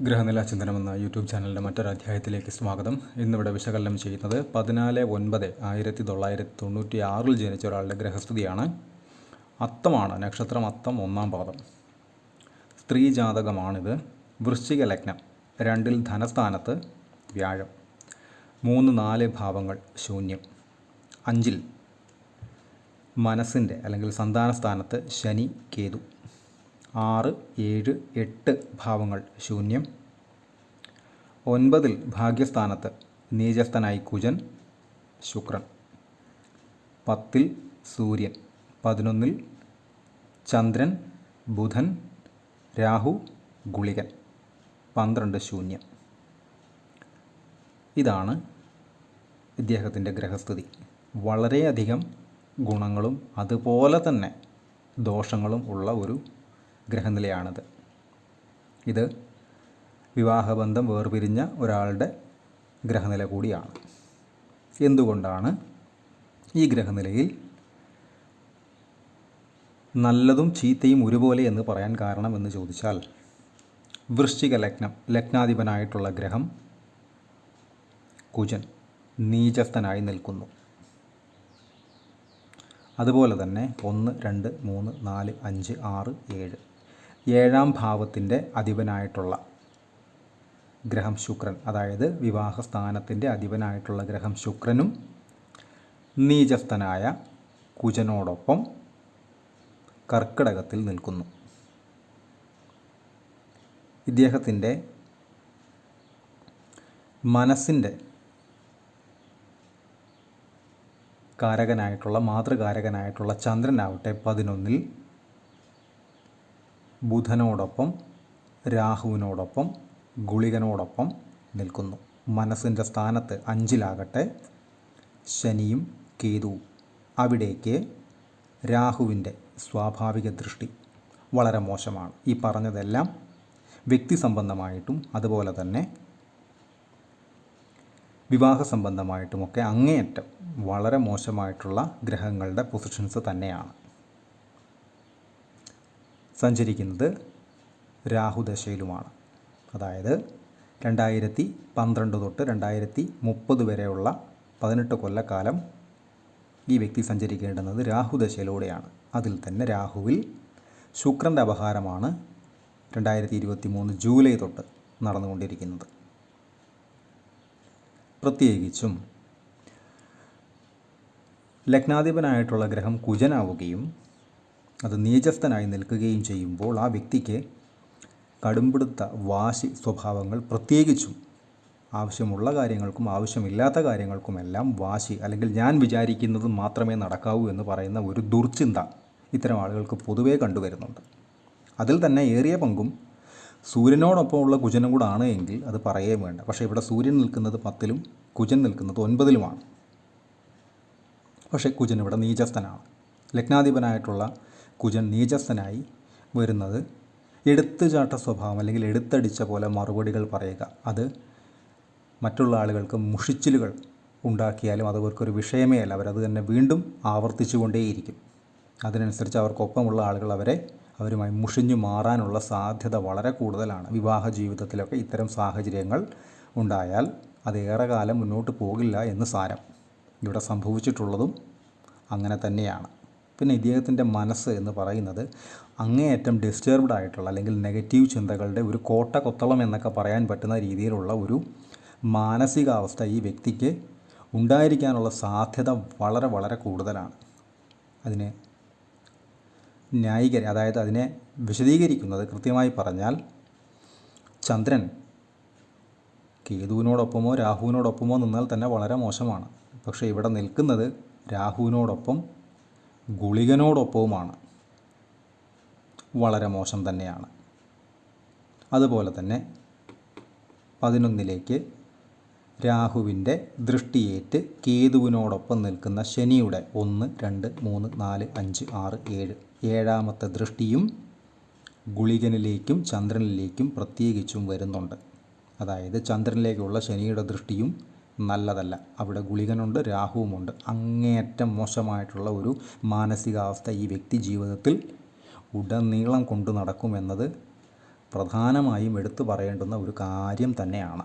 ഗ്രഹനില ചിന്തനം എന്ന യൂട്യൂബ് ചാനലിന്റെ മറ്റൊരു അധ്യായത്തിലേക്ക് സ്വാഗതം. ഇന്നിവിടെ വിശകലനം ചെയ്യുന്നത് പതിനാല് ഒൻപത് ആയിരത്തി തൊള്ളായിരത്തി തൊണ്ണൂറ്റി ആറിൽ ജനിച്ച ഒരാളുടെ ഗ്രഹസ്ഥിതിയാണ്. അത്തമാണ് നക്ഷത്രം അത്തം ഒന്നാം പാദം. സ്ത്രീ ജാതകമാണിത്. വൃശ്ചിക ലഗ്നം രണ്ടിൽ ധനസ്ഥാനത്ത് വ്യാഴം. മൂന്ന് നാല് ഭാവങ്ങൾ ശൂന്യം. അഞ്ചിൽ മനസ്സിന്റെ അല്ലെങ്കിൽ സന്താന സ്ഥാനത്ത് ശനി കേതു. ആറ് ഏഴ് എട്ട് ഭാവങ്ങൾ. ശൂന്യം. ഒൻപതിൽ ഭാഗ്യസ്ഥാനത്ത് നീചസ്ഥനായി കുജൻ ശുക്രൻ. പത്തിൽ സൂര്യൻ. പതിനൊന്നിൽ ചന്ദ്രൻ ബുധൻ രാഹു ഗുളികൻ. പന്ത്രണ്ട് ശൂന്യം. ഇതാണ് ഇദ്ദേഹത്തിന്റെ ഗ്രഹസ്ഥിതി. വളരെയധികം ഗുണങ്ങളും അതുപോലെ തന്നെ ദോഷങ്ങളും ഉള്ള ഒരു ഗ്രഹനിലയാണിത്. ഇത് വിവാഹബന്ധം വേർപിരിഞ്ഞ ഒരാളുടെ ഗ്രഹനില കൂടിയാണ്. എന്തുകൊണ്ടാണ് ഈ ഗ്രഹനിലയിൽ നല്ലതും ചീത്തയും ഒരുപോലെ എന്ന് പറയാൻ കാരണം എന്ന് ചോദിച്ചാൽ വൃശ്ചിക ലഗ്നം ലഗ്നാധിപനായിട്ടുള്ള ഗ്രഹം കുജൻ നീചസ്ഥനായി നിൽക്കുന്നു. അതുപോലെ തന്നെ ഒന്ന് രണ്ട് മൂന്ന് നാല് അഞ്ച് ആറ് ഏഴ് ഏഴാം ഭാവത്തിന്റെ അധിപനായിട്ടുള്ള ഗ്രഹം ശുക്രൻ അതായത് വിവാഹ സ്ഥാനത്തിന്റെ അധിപനായിട്ടുള്ള ഗ്രഹം ശുക്രനും നീചസ്ഥനായ കുജനോടൊപ്പം കർക്കിടകത്തിൽ നിൽക്കുന്നു. ഇദ്ദേഹത്തിന്റെ മനസ്സിന്റെ കാരകനായിട്ടുള്ള മാതൃകാരകനായിട്ടുള്ള ചന്ദ്രനാവട്ടെ പതിനൊന്നിൽ ബുധനോടൊപ്പം രാഹുവിനോടൊപ്പം ഗുളികനോടൊപ്പം നിൽക്കുന്നു. മനസ്സിന്റെ സ്ഥാനത്ത് അഞ്ചിലാകട്ടെ ശനിയും കേതുവും. അവിടേക്ക് രാഹുവിന്റെ സ്വാഭാവിക ദൃഷ്ടി വളരെ മോശമാണ്. ഈ പറഞ്ഞതെല്ലാം വ്യക്തി സംബന്ധമായിട്ടും അതുപോലെ തന്നെ വിവാഹ സംബന്ധമായിട്ടുമൊക്കെ അങ്ങേയറ്റം വളരെ മോശമായിട്ടുള്ള ഗ്രഹങ്ങളുടെ പൊസിഷൻസ് തന്നെയാണ്. സഞ്ചരിക്കുന്നത് രാഹുദശയിലുമാണ്. അതായത് രണ്ടായിരത്തി പന്ത്രണ്ട് തൊട്ട് രണ്ടായിരത്തി മുപ്പത് വരെയുള്ള പതിനെട്ട് കൊല്ലക്കാലം ഈ വ്യക്തി സഞ്ചരിക്കേണ്ടുന്നത് രാഹുദശയിലൂടെയാണ്. അതിൽ തന്നെ രാഹുവിൽ ശുക്രന്റെ അപഹാരമാണ് രണ്ടായിരത്തി ഇരുപത്തി മൂന്ന് ജൂലൈ തൊട്ട് നടന്നുകൊണ്ടിരിക്കുന്നത്. പ്രത്യേകിച്ചും ലഗ്നാധിപനായിട്ടുള്ള ഗ്രഹം കുജനാവുകയും അത് നീചസ്ഥനായി നിൽക്കുകയും ചെയ്യുമ്പോൾ ആ വ്യക്തിക്ക് കടുംപിടുത്ത വാശി സ്വഭാവങ്ങൾ പ്രത്യേകിച്ചും ആവശ്യമുള്ള കാര്യങ്ങൾക്കും ആവശ്യമില്ലാത്ത കാര്യങ്ങൾക്കുമെല്ലാം വാശി അല്ലെങ്കിൽ ഞാൻ വിചാരിക്കുന്നത് മാത്രമേ നടക്കാവൂ എന്ന് പറയുന്ന ഒരു ദുർചിന്ത ഇത്തരം ആളുകൾക്ക് പൊതുവേ കണ്ടുവരുന്നുണ്ട്. അതിൽ തന്നെ ഏറിയ പങ്കും സൂര്യനോടൊപ്പമുള്ള കുജനും ആണ് എങ്കിൽ അത് പറയേ വേണ്ട. പക്ഷേ ഇവിടെ സൂര്യൻ നിൽക്കുന്നത് പത്തിലും കുജൻ നിൽക്കുന്നത് ഒൻപതിലുമാണ്. പക്ഷേ കുജൻ ഇവിടെ നീചസ്ഥനാണ് ലഗ്നാധിപനായിട്ടുള്ള കുജൻ നീചസ്ഥനായി വരുന്നത്. എടുത്തുചാട്ട സ്വഭാവം അല്ലെങ്കിൽ എടുത്തടിച്ച പോലെ മറുപടികൾ പറയുക. അത് മറ്റുള്ള ആളുകൾക്ക് മുഷിച്ചിലുകൾ ഉണ്ടാക്കിയാലും അത് അവർക്കൊരു വിഷയമേ അല്ല. അവരത് തന്നെ വീണ്ടും ആവർത്തിച്ചു കൊണ്ടേയിരിക്കും അതിനനുസരിച്ച് അവർക്കൊപ്പമുള്ള ആളുകൾ അവരെ അവരുമായി മുഷിഞ്ഞു മാറാനുള്ള സാധ്യത വളരെ കൂടുതലാണ്. വിവാഹ ജീവിതത്തിലൊക്കെ ഇത്തരം സാഹചര്യങ്ങൾ ഉണ്ടായാൽ അത് ഏറെ കാലം മുന്നോട്ട് പോകില്ല എന്ന് സാരം. ഇവിടെ സംഭവിച്ചിട്ടുള്ളതും അങ്ങനെ തന്നെയാണ്. പിന്നെ ഇദ്ദേഹത്തിന്റെ മനസ്സ് എന്ന് പറയുന്നത് അങ്ങേയറ്റം ഡിസ്റ്റർബ്ഡ് ആയിട്ടുള്ള അല്ലെങ്കിൽ നെഗറ്റീവ് ചിന്തകളുടെ ഒരു കോട്ട കൊത്തളം എന്നൊക്കെ പറയാൻ പറ്റുന്ന രീതിയിലുള്ള ഒരു മാനസികാവസ്ഥ ഈ വ്യക്തിക്ക് ഉണ്ടായിരിക്കാനുള്ള സാധ്യത വളരെ വളരെ കൂടുതലാണ്. അതിനെ ന്യായീകരി അതായത് അതിനെ വിശദീകരിക്കുന്നത് കൃത്യമായി പറഞ്ഞാൽ ചന്ദ്രൻ കേതുവിനോടൊപ്പമോ രാഹുവിനോടൊപ്പമോ നിന്നാൽ തന്നെ വളരെ മോശമാണ്. പക്ഷേ ഇവിടെ നിൽക്കുന്നത് രാഹുവിനോടൊപ്പം ഗുളികനോടൊപ്പവുമാണ്. വളരെ മോശം തന്നെയാണ്. അതുപോലെ തന്നെ പതിനൊന്നിലേക്ക് രാഹുവിന്റെ ദൃഷ്ടിയേറ്റ് കേതുവിനോടൊപ്പം നിൽക്കുന്ന ശനിയുടെ ഒന്ന് രണ്ട് മൂന്ന് നാല് അഞ്ച് ആറ് ഏഴ് ഏഴാമത്തെ ദൃഷ്ടിയും ഗുളികനിലേക്കും ചന്ദ്രനിലേക്കും പ്രത്യേകിച്ചും വരുന്നുണ്ട്. അതായത് ചന്ദ്രനിലേക്കുള്ള ശനിയുടെ ദൃഷ്ടിയും നല്ലതല്ല. അവിടെ ഗുളികനുണ്ട് രാഹുവുമുണ്ട്. അങ്ങേയറ്റം മോശമായിട്ടുള്ള ഒരു മാനസികാവസ്ഥ ഈ വ്യക്തി ജീവിതത്തിൽ ഉടനീളം കൊണ്ടു നടക്കുമെന്നത് പ്രധാനമായും എടുത്തു പറയേണ്ടുന്ന ഒരു കാര്യം തന്നെയാണ്.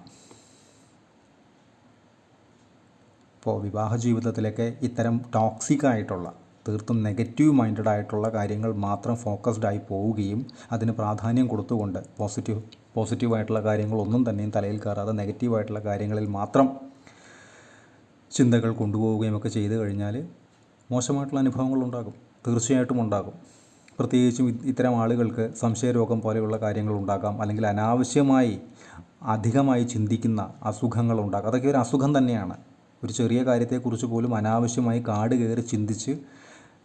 ഇപ്പോൾ വിവാഹ ജീവിതത്തിലൊക്കെ ഇത്തരം ടോക്സിക് ആയിട്ടുള്ള തീർത്തും നെഗറ്റീവ് മൈൻഡഡ് ആയിട്ടുള്ള കാര്യങ്ങൾ മാത്രം ഫോക്കസ്ഡ് ആയി പോവുകയും അതിന് പ്രാധാന്യം കൊടുത്തുകൊണ്ട് പോസിറ്റീവ് പോസിറ്റീവായിട്ടുള്ള കാര്യങ്ങളൊന്നും തന്നെയും തലയിൽ കയറാതെ നെഗറ്റീവായിട്ടുള്ള കാര്യങ്ങളിൽ മാത്രം ചിന്തകൾ കൊണ്ടുപോവുകയും ഒക്കെ ചെയ്തു കഴിഞ്ഞാൽ മോശമായിട്ടുള്ള അനുഭവങ്ങൾ ഉണ്ടാകും തീർച്ചയായിട്ടും ഉണ്ടാകും. പ്രത്യേകിച്ചും ഇത്തരം ആളുകൾക്ക് സംശയരോഗം പോലെയുള്ള കാര്യങ്ങൾ ഉണ്ടാകാം. അല്ലെങ്കിൽ അനാവശ്യമായി അധികമായി ചിന്തിക്കുന്ന അസുഖങ്ങൾ ഉണ്ടാകാം. അതൊക്കെ ഒരു അസുഖം തന്നെയാണ്. ഒരു ചെറിയ കാര്യത്തെക്കുറിച്ച് പോലും അനാവശ്യമായി കാട് കയറി ചിന്തിച്ച്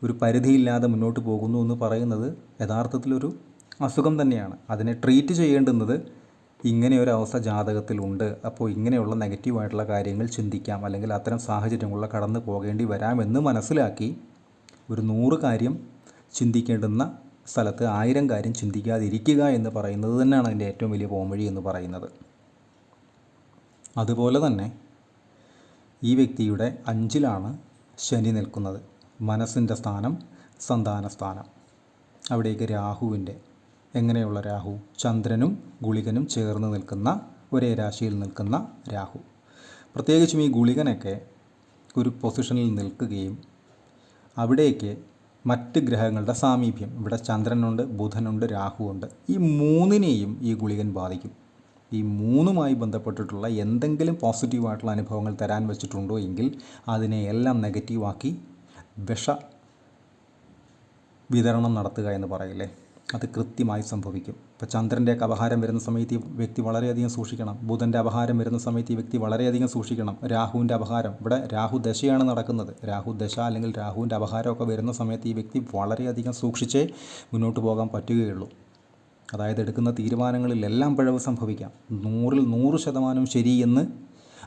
ഒരു പരിധിയില്ലാതെ മുന്നോട്ട് പോകുന്നു എന്ന് പറയുന്നത് യഥാർത്ഥത്തിലൊരു അസുഖം തന്നെയാണ്. അതിനെ ട്രീറ്റ് ചെയ്യേണ്ടുന്നത് ഇങ്ങനെ ഒരു അവസ്ഥ ജാതകത്തിലുണ്ട്. അപ്പോൾ ഇങ്ങനെയുള്ള നെഗറ്റീവായിട്ടുള്ള കാര്യങ്ങൾ ചിന്തിക്കാം. അല്ലെങ്കിൽ അത്തരം സാഹചര്യങ്ങളിലൂടെ കടന്നു പോകേണ്ടി വരാമെന്ന് മനസ്സിലാക്കി ഒരു നൂറ് കാര്യം ചിന്തിക്കേണ്ടുന്ന സ്ഥലത്ത് ആയിരം കാര്യം ചിന്തിക്കാതിരിക്കുക എന്ന് പറയുന്നത് തന്നെയാണ് അതിന്റെ ഏറ്റവും വലിയ പോംവഴി എന്ന് പറയുന്നത്. അതുപോലെ തന്നെ ഈ വ്യക്തിയുടെ അഞ്ചിലാണ് ശനി നിൽക്കുന്നത്. മനസ്സിന്റെ സ്ഥാനം സന്താന സ്ഥാനം അവിടേക്ക് രാഹുവിന്റെ. എങ്ങനെയുള്ള രാഹു? ചന്ദ്രനും ഗുളികനും ചേർന്ന് നിൽക്കുന്ന ഒരേ രാശിയിൽ നിൽക്കുന്ന രാഹു. പ്രത്യേകിച്ചും ഈ ഗുളികനൊക്കെ ഒരു പൊസിഷനിൽ നിൽക്കുകയും അവിടേക്ക് മറ്റ് ഗ്രഹങ്ങളുടെ സാമീപ്യം. ഇവിടെ ചന്ദ്രനുണ്ട് ബുധനുണ്ട് രാഹുവുണ്ട്. ഈ മൂന്നിനെയും ഈ ഗുളികൻ ബാധിക്കും. ഈ മൂന്നുമായി ബന്ധപ്പെട്ടിട്ടുള്ള എന്തെങ്കിലും പോസിറ്റീവായിട്ടുള്ള അനുഭവങ്ങൾ തരാൻ വെച്ചിട്ടുണ്ടോ എങ്കിൽ അതിനെ എല്ലാം നെഗറ്റീവാക്കി വിഷ വിതരണം നടത്തുക എന്ന് പറയില്ലേ? അത് കൃത്യമായി സംഭവിക്കും. ഇപ്പോൾ ചന്ദ്രന്റെയൊക്കെ അപഹാരം വരുന്ന സമയത്ത് ഈ വ്യക്തി വളരെയധികം സൂക്ഷിക്കണം. ബുധന്റെ അപഹാരം വരുന്ന സമയത്ത് ഈ വ്യക്തി വളരെയധികം സൂക്ഷിക്കണം. രാഹുവിന്റെ അപഹാരം. ഇവിടെ രാഹു ദശയാണ് നടക്കുന്നത്. രാഹു ദശ അല്ലെങ്കിൽ രാഹുവിന്റെ അപഹാരമൊക്കെ വരുന്ന സമയത്ത് ഈ വ്യക്തി വളരെയധികം സൂക്ഷിച്ചേ മുന്നോട്ട് പോകാൻ പറ്റുകയുള്ളൂ. അതായത് എടുക്കുന്ന തീരുമാനങ്ങളിലെല്ലാം പിഴവ് സംഭവിക്കാം. നൂറിൽ നൂറ് ശതമാനം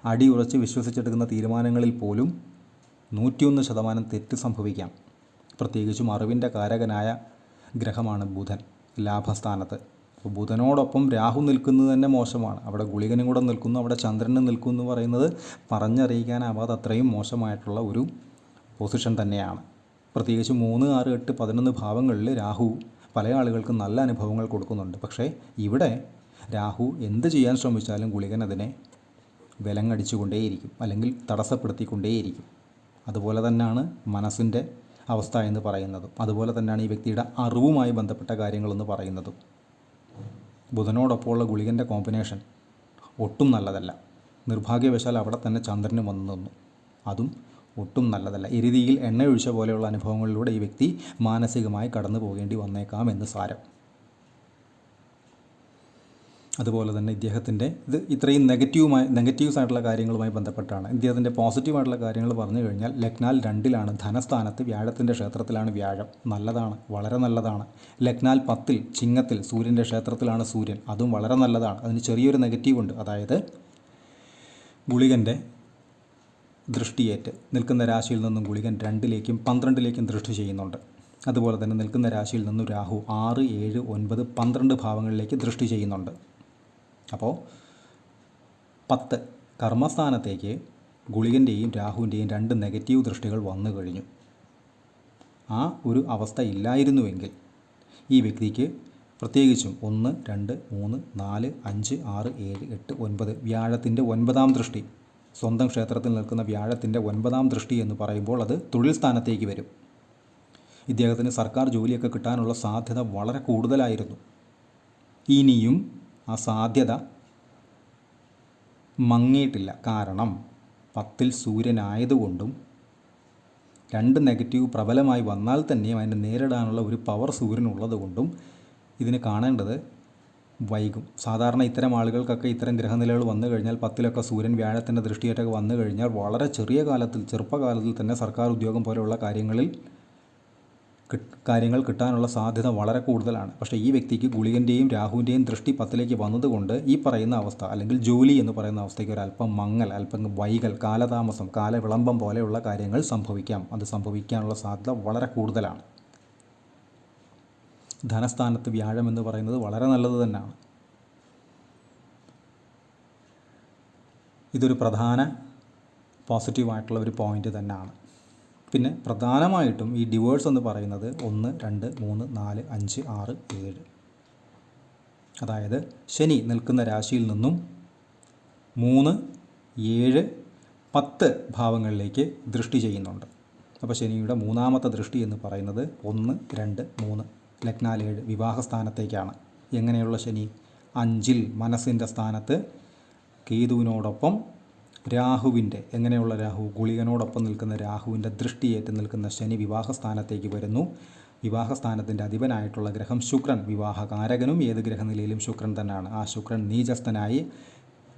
അടി ഉറച്ച് വിശ്വസിച്ചെടുക്കുന്ന തീരുമാനങ്ങളിൽ പോലും നൂറ്റിയൊന്ന് ശതമാനം തെറ്റ് സംഭവിക്കാം. പ്രത്യേകിച്ചും അറിവിന്റെ കാരകനായ ഗ്രഹമാണ് ബുധൻ. ലാഭസ്ഥാനത്ത്. അപ്പോൾ ബുധനോടൊപ്പം രാഹു നിൽക്കുന്നത് തന്നെ മോശമാണ്. അവിടെ ഗുളികനും കൂടെ നിൽക്കുന്നു അവിടെ ചന്ദ്രനും നിൽക്കുന്നു എന്ന് പറയുന്നത് പറഞ്ഞറിയിക്കാനാവാതെ അത്രയും മോശമായിട്ടുള്ള ഒരു പൊസിഷൻ തന്നെയാണ്. പ്രത്യേകിച്ച് മൂന്ന് ആറ് എട്ട് പതിനൊന്ന് ഭാവങ്ങളിൽ രാഹു പല ആളുകൾക്കും നല്ല അനുഭവങ്ങൾ കൊടുക്കുന്നുണ്ട്. പക്ഷേ ഇവിടെ രാഹു എന്ത് ചെയ്യാൻ ശ്രമിച്ചാലും ഗുളികൻ അതിനെ വിലങ്ങടിച്ചുകൊണ്ടേയിരിക്കും. അല്ലെങ്കിൽ തടസ്സപ്പെടുത്തിക്കൊണ്ടേയിരിക്കും. അതുപോലെ തന്നെയാണ് മനസ്സിന്റെ അവസ്ഥ എന്ന് പറയുന്നതും അതുപോലെ തന്നെയാണ് ഈ വ്യക്തിയുടെ അറിവുമായി ബന്ധപ്പെട്ട കാര്യങ്ങളെന്ന് പറയുന്നതും. ബുധനോടൊപ്പമുള്ള ഗുളികന്റെ കോമ്പിനേഷൻ ഒട്ടും നല്ലതല്ല. നിർഭാഗ്യവശാൽ അവിടെ തന്നെ ചന്ദ്രന് വന്നു നിന്നു. അതും ഒട്ടും നല്ലതല്ല. എരുതിയിൽ എണ്ണ ഒഴിച്ച പോലെയുള്ള അനുഭവങ്ങളിലൂടെ ഈ വ്യക്തി മാനസികമായി കടന്നു പോകേണ്ടി വന്നേക്കാം എന്ന് സാരം. അതുപോലെ തന്നെ ഇദ്ദേഹത്തിന്റെ ഇത് ഇത്രയും നെഗറ്റീവുമായി നെഗറ്റീവ്സ് ആയിട്ടുള്ള കാര്യങ്ങളുമായി ബന്ധപ്പെട്ടാണ്. ഇദ്ദേഹത്തിന്റെ പോസിറ്റീവായിട്ടുള്ള കാര്യങ്ങൾ പറഞ്ഞു കഴിഞ്ഞാൽ ലക്നാൽ രണ്ടിലാണ് ധനസ്ഥാനത്ത് വ്യാഴത്തിന്റെ ക്ഷേത്രത്തിലാണ് വ്യാഴം. നല്ലതാണ് വളരെ നല്ലതാണ്. ലക്നാൽ പത്തിൽ ചിങ്ങത്തിൽ സൂര്യന്റെ ക്ഷേത്രത്തിലാണ് സൂര്യൻ. അതും വളരെ നല്ലതാണ്. അതിന് ചെറിയൊരു നെഗറ്റീവുണ്ട് അതായത് ഗുളികന്റെ ദൃഷ്ടിയേറ്റ് നിൽക്കുന്ന രാശിയിൽ നിന്നും ഗുളികൻ രണ്ടിലേക്കും പന്ത്രണ്ടിലേക്കും ദൃഷ്ടി ചെയ്യുന്നുണ്ട്. അതുപോലെ തന്നെ നിൽക്കുന്ന രാശിയിൽ നിന്നും രാഹു ആറ് ഏഴ് ഒൻപത് പന്ത്രണ്ട് ഭാവങ്ങളിലേക്ക് ദൃഷ്ടി ചെയ്യുന്നുണ്ട്. അപ്പോൾ പത്ത് കർമ്മസ്ഥാനത്തേക്ക് ഗുളികന്റെയും രാഹുവിന്റെയും രണ്ട് നെഗറ്റീവ് ദൃഷ്ടികൾ വന്നു കഴിഞ്ഞു. ആ ഒരു അവസ്ഥ ഇല്ലായിരുന്നുവെങ്കിൽ ഈ വ്യക്തിക്ക് പ്രത്യേകിച്ചും ഒന്ന് രണ്ട് മൂന്ന് നാല് അഞ്ച് ആറ് ഏഴ് എട്ട് ഒൻപത് വ്യാഴത്തിന്റെ ഒൻപതാം ദൃഷ്ടി. സ്വന്തം ക്ഷേത്രത്തിൽ നിൽക്കുന്ന വ്യാഴത്തിന്റെ ഒൻപതാം ദൃഷ്ടി എന്ന് പറയുമ്പോൾ അത് തൊഴിൽ സ്ഥാനത്തേക്ക് വരും. ഇദ്ദേഹത്തിന് സർക്കാർ ജോലിയൊക്കെ കിട്ടാനുള്ള സാധ്യത വളരെ കൂടുതലായിരുന്നു. ഇനിയും ആ സാധ്യത മങ്ങിയിട്ടില്ല. കാരണം പത്തിൽ സൂര്യനായതുകൊണ്ടും രണ്ട് നെഗറ്റീവ് പ്രബലമായി വന്നാൽ തന്നെയും അതിനെ നേരിടാനുള്ള ഒരു പവർ സൂര്യനുള്ളത് കൊണ്ടും ഇതിന് കാണേണ്ടത് വൈകും. സാധാരണ ഇത്തരം ആളുകൾക്കൊക്കെ ഇത്തരം ഗ്രഹനിലകൾ വന്നു കഴിഞ്ഞാൽ പത്തിലൊക്കെ സൂര്യൻ വ്യാഴത്തിന്റെ ദൃഷ്ടിയേറ്റൊക്കെ വന്നു കഴിഞ്ഞാൽ വളരെ ചെറിയ കാലത്തിൽ ചെറുപ്പകാലത്തിൽ തന്നെ സർക്കാർ ഉദ്യോഗം പോലെയുള്ള കാര്യങ്ങളിൽ കാര്യങ്ങൾ കിട്ടാനുള്ള സാധ്യത വളരെ കൂടുതലാണ്. പക്ഷേ ഈ വ്യക്തിക്ക് ഗുളികന്റെയും രാഹുവിന്റെയും ദൃഷ്ടി പത്തിലേക്ക് വന്നതുകൊണ്ട് ഈ പറയുന്ന അവസ്ഥ അല്ലെങ്കിൽ ജോലി എന്ന് പറയുന്ന അവസ്ഥയ്ക്ക് ഒരു അല്പം മങ്ങൽ അല്പം വൈകൽ കാലതാമസം കാലവിളംബം പോലെയുള്ള കാര്യങ്ങൾ സംഭവിക്കാം. അത് സംഭവിക്കാനുള്ള സാധ്യത വളരെ കൂടുതലാണ്. ധനസ്ഥാനത്ത് വ്യാഴം എന്ന് പറയുന്നത് വളരെ നല്ലത് തന്നെയാണ്. ഇതൊരു പ്രധാന പോസിറ്റീവായിട്ടുള്ള ഒരു പോയിന്റ് തന്നെയാണ്. പിന്നെ പ്രധാനമായിട്ടും ഈ ഡിവേഴ്സ് എന്ന് പറയുന്നത് ഒന്ന് രണ്ട് മൂന്ന് നാല് അഞ്ച് ആറ് ഏഴ്. അതായത് ശനി നിൽക്കുന്ന രാശിയിൽ നിന്നും മൂന്ന് ഏഴ് പത്ത് ഭാവങ്ങളിലേക്ക് ദൃഷ്ടി ചെയ്യുന്നുണ്ട്. അപ്പോൾ ശനിയുടെ മൂന്നാമത്തെ ദൃഷ്ടി എന്ന് പറയുന്നത് ഒന്ന് രണ്ട് മൂന്ന് ലഗ്നാലേഴ് വിവാഹസ്ഥാനത്തേക്കാണ്. എങ്ങനെയുള്ള ശനി? അഞ്ചിൽ മനസ്സിന്റെ സ്ഥാനത്ത് കേതുവിനോടൊപ്പം രാഹുവിന്റെ എങ്ങനെയുള്ള രാഹു? ഗുളികനോടൊപ്പം നിൽക്കുന്ന രാഹുവിന്റെ ദൃഷ്ടിയേറ്റ് നിൽക്കുന്ന ശനി വിവാഹസ്ഥാനത്തേക്ക് വരുന്നു. വിവാഹസ്ഥാനത്തിന്റെ അധിപനായിട്ടുള്ള ഗ്രഹം ശുക്രൻ. വിവാഹകാരകനും ഏത് ഗ്രഹനിലയിലും ശുക്രൻ തന്നെയാണ്. ആ ശുക്രൻ നീചസ്ഥനായി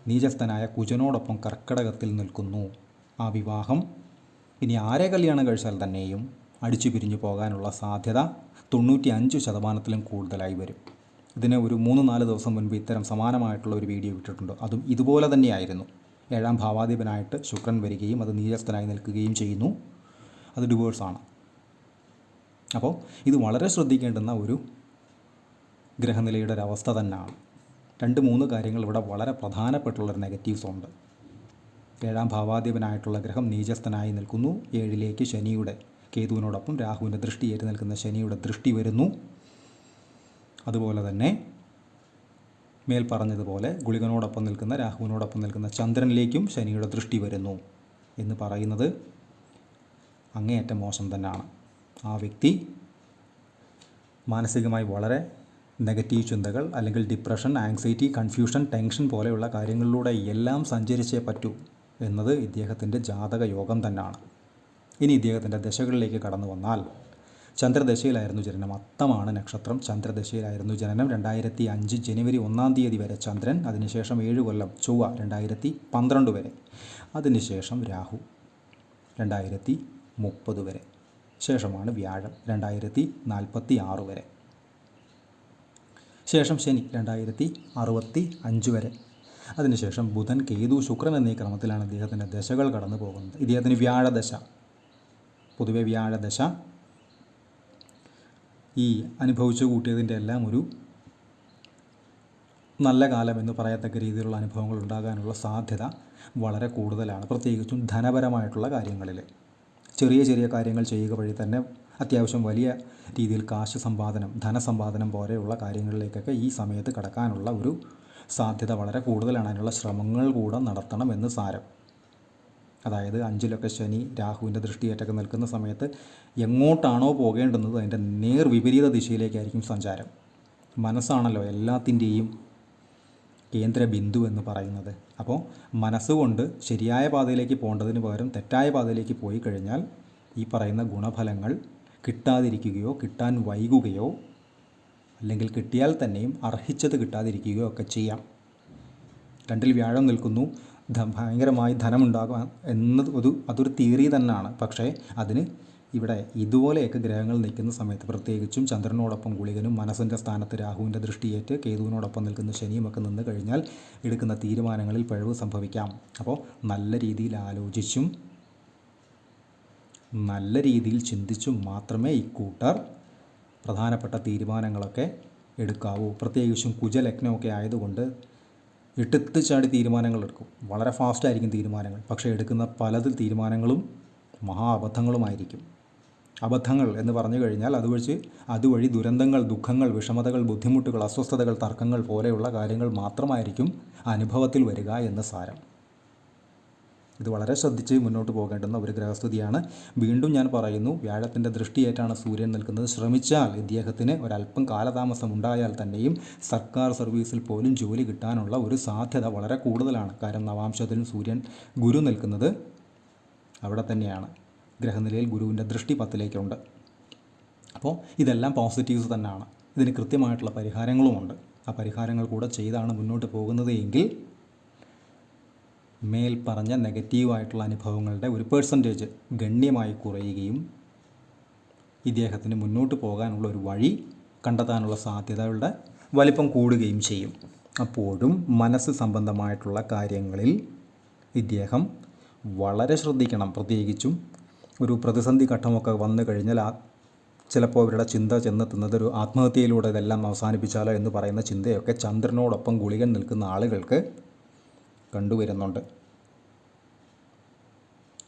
നീചസ്ഥനായ കുജനോടൊപ്പം കർക്കടകത്തിൽ നിൽക്കുന്നു. ആ വിവാഹം ഇനി ആരെ കല്യാണം കഴിച്ചാൽ തന്നെയും അടിച്ചു പിരിഞ്ഞു പോകാനുള്ള സാധ്യത തൊണ്ണൂറ്റി അഞ്ച് ശതമാനത്തിലും കൂടുതലായി വരും. ഇതിന് ഒരു മൂന്ന് നാല് ദിവസം മുൻപ് ഇത്തരം സമാനമായിട്ടുള്ള ഒരു വീഡിയോ ഇട്ടിട്ടുണ്ട്. അതും ഇതുപോലെ തന്നെയായിരുന്നു. ഏഴാം ഭാവാധിപനായിട്ട് ശുക്രൻ വരികയും അത് നീരസ്ഥനായി നിൽക്കുകയും ചെയ്യുന്നു. അത് ഡിവേഴ്സാണ് അപ്പോൾ ഇത് വളരെ ശ്രദ്ധിക്കേണ്ടുന്ന ഒരു ഗ്രഹനിലയുടെ ഒരവസ്ഥ തന്നെയാണ്. രണ്ട് മൂന്ന് കാര്യങ്ങൾ ഇവിടെ വളരെ പ്രധാനപ്പെട്ടുള്ളൊരു നെഗറ്റീവ്സ് ഉണ്ട്. ഏഴാം ഭാവാധിപനായിട്ടുള്ള ഗ്രഹം നീചസ്ഥനായി നിൽക്കുന്നു. ഏഴിലേക്ക് ശനിയുടെ കേതുവിനോടൊപ്പം രാഹുവിന്റെ ദൃഷ്ടിയേറ്റ് നിൽക്കുന്ന ശനിയുടെ ദൃഷ്ടി വരുന്നു. അതുപോലെ തന്നെ മേൽ പറഞ്ഞതുപോലെ ഗുളികനോടൊപ്പം നിൽക്കുന്ന രാഹുവിനോടൊപ്പം നിൽക്കുന്ന ചന്ദ്രനിലേക്കും ശനിയുടെ ദൃഷ്ടി വരുന്നു എന്ന് പറയുന്നത് അങ്ങേയറ്റം മോശം തന്നെയാണ്. ആ വ്യക്തി മാനസികമായി വളരെ നെഗറ്റീവ് ചിന്തകൾ അല്ലെങ്കിൽ ഡിപ്രഷൻ ആങ്സൈറ്റി കൺഫ്യൂഷൻ ടെൻഷൻ പോലെയുള്ള കാര്യങ്ങളിലൂടെ എല്ലാം സഞ്ചരിച്ചേ പറ്റൂ എന്നത് ഇദ്ദേഹത്തിന്റെ ജാതക യോഗം തന്നെയാണ്. ഇനി ഇദ്ദേഹത്തിന്റെ ദശകളിലേക്ക് കടന്നു വന്നാൽ ചന്ദ്രദശയിലായിരുന്നു ജനനം. അത്തമാണ് നക്ഷത്രം. ചന്ദ്രദശയിലായിരുന്നു ജനനം. രണ്ടായിരത്തി അഞ്ച് ജനുവരി ഒന്നാം തീയതി വരെ ചന്ദ്രൻ അതിനുശേഷം ഏഴ് കൊല്ലം ചൊവ്വ രണ്ടായിരത്തി പന്ത്രണ്ട് വരെ. അതിനുശേഷം രാഹു രണ്ടായിരത്തി മുപ്പത് വരെ. ശേഷമാണ് വ്യാഴം രണ്ടായിരത്തി നാൽപ്പത്തി ആറ് വരെ. ശേഷം ശനി രണ്ടായിരത്തി അറുപത്തി അഞ്ച് വരെ. അതിനുശേഷം ബുധൻ കേതു ശുക്രൻ എന്നീ ക്രമത്തിലാണ് ഇദ്ദേഹത്തിന്റെ ദശകൾ കടന്നു പോകുന്നത് ഇദ്ദേഹത്തിന് വ്യാഴദശ. പൊതുവെ വ്യാഴദശ ഈ അനുഭവിച്ചു കൂട്ടിയതിന്റെ എല്ലാം ഒരു നല്ല കാലം എന്ന് പറയത്തക്ക രീതിയിലുള്ള അനുഭവങ്ങൾ ഉണ്ടാകാനുള്ള സാധ്യത വളരെ കൂടുതലാണ്. പ്രത്യേകിച്ചും ധനപരമായിട്ടുള്ള കാര്യങ്ങളിൽ. ചെറിയ ചെറിയ കാര്യങ്ങൾ ചെയ്യുക വഴി തന്നെ അത്യാവശ്യം വലിയ രീതിയിൽ കാശ് സമ്പാദനം ധനസമ്പാദനം പോലെയുള്ള കാര്യങ്ങളിലേക്കൊക്കെ ഈ സമയത്ത് കടക്കാനുള്ള ഒരു സാധ്യത വളരെ കൂടുതലാണ്. അതിനുള്ള ശ്രമങ്ങൾ കൂടെ നടത്തണമെന്ന് സാരം. അതായത് അഞ്ചിലൊക്കെ ശനി രാഹുവിന്റെ ദൃഷ്ടിയേറ്റൊക്കെ നിൽക്കുന്ന സമയത്ത് എങ്ങോട്ടാണോ പോകേണ്ടുന്നത് അതിന്റെ നേർ വിപരീത ദിശയിലേക്കായിരിക്കും സഞ്ചാരം. മനസ്സാണല്ലോ എല്ലാത്തിന്റെയും കേന്ദ്ര ബിന്ദു എന്ന് പറയുന്നത്. അപ്പോൾ മനസ്സുകൊണ്ട് ശരിയായ പാതയിലേക്ക് പോകേണ്ടതിന് പകരം തെറ്റായ പാതയിലേക്ക് പോയി കഴിഞ്ഞാൽ ഈ പറയുന്ന ഗുണഫലങ്ങൾ കിട്ടാതിരിക്കുകയോ കിട്ടാൻ വൈകുകയോ അല്ലെങ്കിൽ കിട്ടിയാൽ തന്നെയും അർഹിച്ചത് കിട്ടാതിരിക്കുകയോ ഒക്കെ ചെയ്യാം. രണ്ടിൽ വ്യാഴം നിൽക്കുന്നു. ഭയങ്കരമായി ധനമുണ്ടാകാം എന്നത് ഒരു അതൊരു തിയറി തന്നെയാണ്. പക്ഷേ അതിന് ഇവിടെ ഇതുപോലെയൊക്കെ ഗ്രഹങ്ങൾ നിൽക്കുന്ന സമയത്ത് പ്രത്യേകിച്ചും ചന്ദ്രനോടൊപ്പം ഗുളികനും മനസ്സിന്റെ സ്ഥാനത്ത് രാഹുവിന്റെ ദൃഷ്ടിയേറ്റ് കേതുവിനോടൊപ്പം നിൽക്കുന്ന ശനിയുമൊക്കെ നിന്ന് കഴിഞ്ഞാൽ എടുക്കുന്ന തീരുമാനങ്ങളിൽ പിഴവ് സംഭവിക്കാം. അപ്പോൾ നല്ല രീതിയിൽ ആലോചിച്ചും നല്ല രീതിയിൽ ചിന്തിച്ചും മാത്രമേ ഇക്കൂട്ടർ പ്രധാനപ്പെട്ട തീരുമാനങ്ങളൊക്കെ എടുക്കാവൂ. പ്രത്യേകിച്ചും കുജലഗ്നമൊക്കെ ആയതുകൊണ്ട് ഇട്ടെത്ത് ചാടി തീരുമാനങ്ങൾ എടുക്കും. വളരെ ഫാസ്റ്റായിരിക്കും തീരുമാനങ്ങൾ. പക്ഷേ എടുക്കുന്ന പലതിൽ തീരുമാനങ്ങളും മഹാ അബദ്ധങ്ങളുമായിരിക്കും. അബദ്ധങ്ങൾ എന്ന് പറഞ്ഞു കഴിഞ്ഞാൽ അതുവഴി അതുവഴി ദുരന്തങ്ങൾ ദുഃഖങ്ങൾ വിഷമതകൾ ബുദ്ധിമുട്ടുകൾ അസ്വസ്ഥതകൾ തർക്കങ്ങൾ പോലെയുള്ള കാര്യങ്ങൾ മാത്രമായിരിക്കും അനുഭവത്തിൽ വരിക എന്ന് സാരം. ഇത് വളരെ ശ്രദ്ധിച്ച് മുന്നോട്ട് പോകേണ്ടുന്ന ഒരു ഗ്രഹസ്ഥിതിയാണ്. വീണ്ടും ഞാൻ പറയുന്നു വ്യാഴത്തിന്റെ ദൃഷ്ടിയേറ്റാണ് സൂര്യൻ നിൽക്കുന്നത്. ശ്രമിച്ചാൽ ഇദ്ദേഹത്തിന് ഒരല്പം കാലതാമസം ഉണ്ടായാൽ തന്നെയും സർക്കാർ സർവീസിൽ പോലും ജോലി കിട്ടാനുള്ള ഒരു സാധ്യത വളരെ കൂടുതലാണ്. കാരണം നവാംശത്തിലും സൂര്യൻ ഗുരു നിൽക്കുന്നത് അവിടെ തന്നെയാണ്. ഗ്രഹനിലയിൽ ഗുരുവിന്റെ ദൃഷ്ടി പത്തിലേക്കുണ്ട്. അപ്പോൾ ഇതെല്ലാം പോസിറ്റീവ്സ് തന്നെയാണ്. ഇതിന് കൃത്യമായിട്ടുള്ള പരിഹാരങ്ങളുമുണ്ട്. ആ പരിഹാരങ്ങൾ കൂടെ ചെയ്താണ് മുന്നോട്ട് പോകുന്നത് എങ്കിൽ മേൽ പറഞ്ഞ നെഗറ്റീവായിട്ടുള്ള അനുഭവങ്ങളുടെ ഒരു പേഴ്സന്റേജ് ഗണ്യമായി കുറയുകയും ഇദ്ദേഹത്തിന് മുന്നോട്ട് പോകാനുള്ള ഒരു വഴി കണ്ടെത്താനുള്ള സാധ്യതകളുടെ വലിപ്പം കൂടുകയും ചെയ്യും. അപ്പോഴും മനസ്സ് സംബന്ധമായിട്ടുള്ള കാര്യങ്ങളിൽ ഇദ്ദേഹം വളരെ ശ്രദ്ധിക്കണം. പ്രത്യേകിച്ചും ഒരു പ്രതിസന്ധി ഘട്ടമൊക്കെ വന്നു കഴിഞ്ഞാൽ ചിലപ്പോൾ അവരുടെ ചിന്ത ചെന്നെത്തുന്നത് ഒരു ആത്മഹത്യയിലൂടെ ഇതെല്ലാം അവസാനിപ്പിച്ചാലോ എന്ന് പറയുന്ന ചിന്തയൊക്കെ ചന്ദ്രനോടൊപ്പം ഗുളികൻ നിൽക്കുന്ന ആളുകൾക്ക് കണ്ടുവരുന്നുണ്ട്.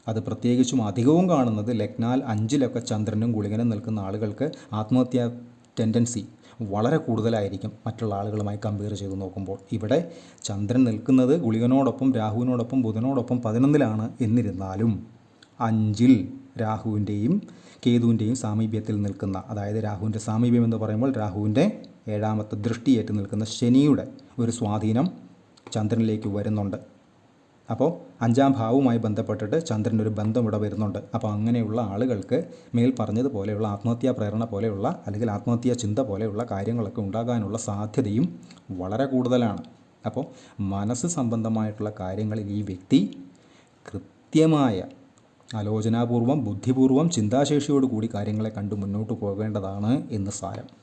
അത് പ്രത്യേകിച്ചും അധികവും കാണുന്നത് ലഗ്നാൽ അഞ്ചിലൊക്കെ ചന്ദ്രനും ഗുളികനും നിൽക്കുന്ന ആളുകൾക്ക് ആത്മഹത്യാ ടെൻഡൻസി വളരെ കൂടുതലായിരിക്കും മറ്റുള്ള ആളുകളുമായി കമ്പയർ ചെയ്ത് നോക്കുമ്പോൾ. ഇവിടെ ചന്ദ്രൻ നിൽക്കുന്നത് ഗുളികനോടൊപ്പം രാഹുവിനോടൊപ്പം ബുധനോടൊപ്പം പതിനൊന്നിലാണ് എന്നിരുന്നാലും അഞ്ചിൽ രാഹുവിന്റെയും കേതുവിന്റെയും സാമീപ്യത്തിൽ നിൽക്കുന്ന അതായത് രാഹുവിന്റെ സാമീപ്യം എന്ന് പറയുമ്പോൾ രാഹുവിന്റെ ഏഴാമത്തെ ദൃഷ്ടിയേറ്റ് നിൽക്കുന്ന ശനിയുടെ ഒരു സ്വാധീനം ചന്ദ്രനിലേക്ക് വരുന്നുണ്ട്. അപ്പോൾ അഞ്ചാം ഭാവവുമായി ബന്ധപ്പെട്ടിട്ട് ചന്ദ്രൻ ഒരു ബന്ധം ഇവിടെ വരുന്നുണ്ട്. അപ്പോൾ അങ്ങനെയുള്ള ആളുകൾക്ക് മേൽ പറഞ്ഞതുപോലെയുള്ള ആത്മഹത്യാ പ്രേരണ പോലെയുള്ള അല്ലെങ്കിൽ ആത്മഹത്യാ ചിന്ത പോലെയുള്ള കാര്യങ്ങളൊക്കെ ഉണ്ടാകാനുള്ള സാധ്യതയും വളരെ കൂടുതലാണ്. അപ്പോൾ മനസ്സ് സംബന്ധമായിട്ടുള്ള കാര്യങ്ങളിൽ ഈ വ്യക്തി കൃത്യമായ ആലോചനാപൂർവം ബുദ്ധിപൂർവം ചിന്താശേഷിയോടുകൂടി കാര്യങ്ങളെ കണ്ട് മുന്നോട്ട് പോകേണ്ടതാണ് എന്ന് സാരം.